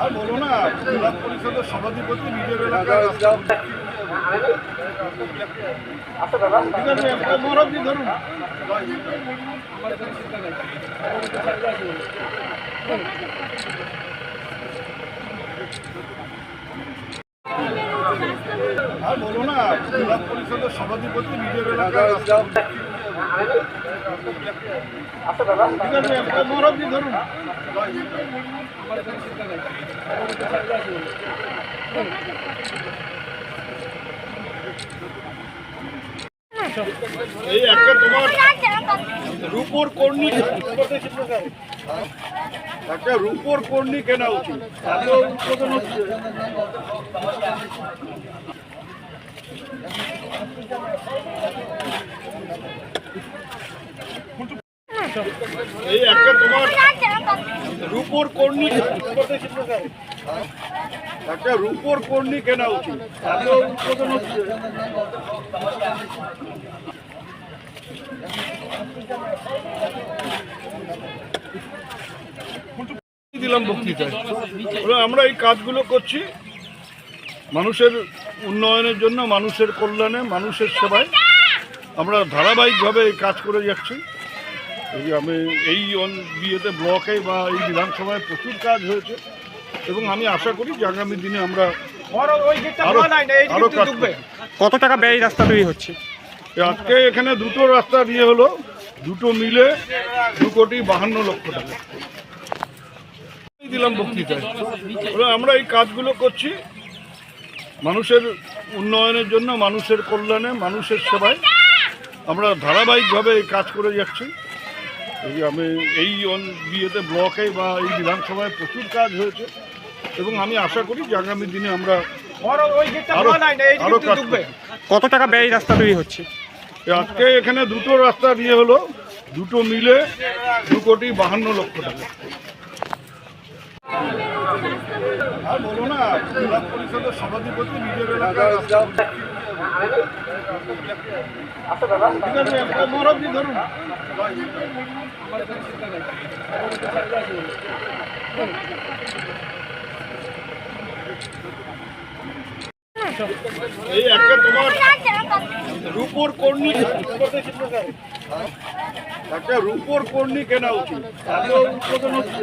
আর বলো না জেলা পরিষদের সভাধিপতি নিজের অব্দি ধরুন। আর বলো না জেলা পরিষদের সভাধিপতি নিজের এলাকায় এই একটা কর্ণি একটা রূপোর কর্ণি কেনা উচিত এত উৎপাদন হচ্ছে একটা কেনা উচিত। দিলাম বক্তৃতায়। আমরা এই কাজগুলো করছি। মানুষের উন্নয়নের জন্য, মানুষের কল্যাণে, মানুষের সেবায়। আমরা ধারাবাহিকভাবে এই কাজ করে যাচ্ছি। এই আমি এই বিয়েতে ব্লকে বা এই বিধানসভায় প্রচুর কাজ হয়েছে এবং আমি আশা করি যে আগামী দিনে আমরা আরও আরও কাজ কত টাকা ব্যয় রাস্তা তৈরি হচ্ছে? আজকে এখানে দুটো রাস্তা দিয়ে হলো দুটো মিলে দু কোটি বাহান্ন লক্ষ টাকা। দিলাম বক্তৃতায়। আমরা এই কাজগুলো করছি মানুষের উন্নয়নের জন্য মানুষের কল্যাণে মানুষের সেবায়। আমরা ধারাবাহিকভাবে এই কাজ করে যাচ্ছি। এই আমি এই বিয়েতে ব্লকে বা এই বিধানসভায় প্রচুর কাজ হয়েছে এবং আমি আশা করি যে আগামী দিনে আমরা আরও আরও কাজ কত টাকা ব্যয় রাস্তা তৈরি হচ্ছে? আজকে এখানে দুটো রাস্তা দিয়ে হলো দুটো মিলে দু কোটি বাহান্ন লক্ষ টাকা। আর বলো না জেলা পরিষদের সভাধিপতি নিজের এলাকায় এই একটা রূপোর কর্ণি একটা রূপোর কর্ণি কেনা উচিত। হচ্ছে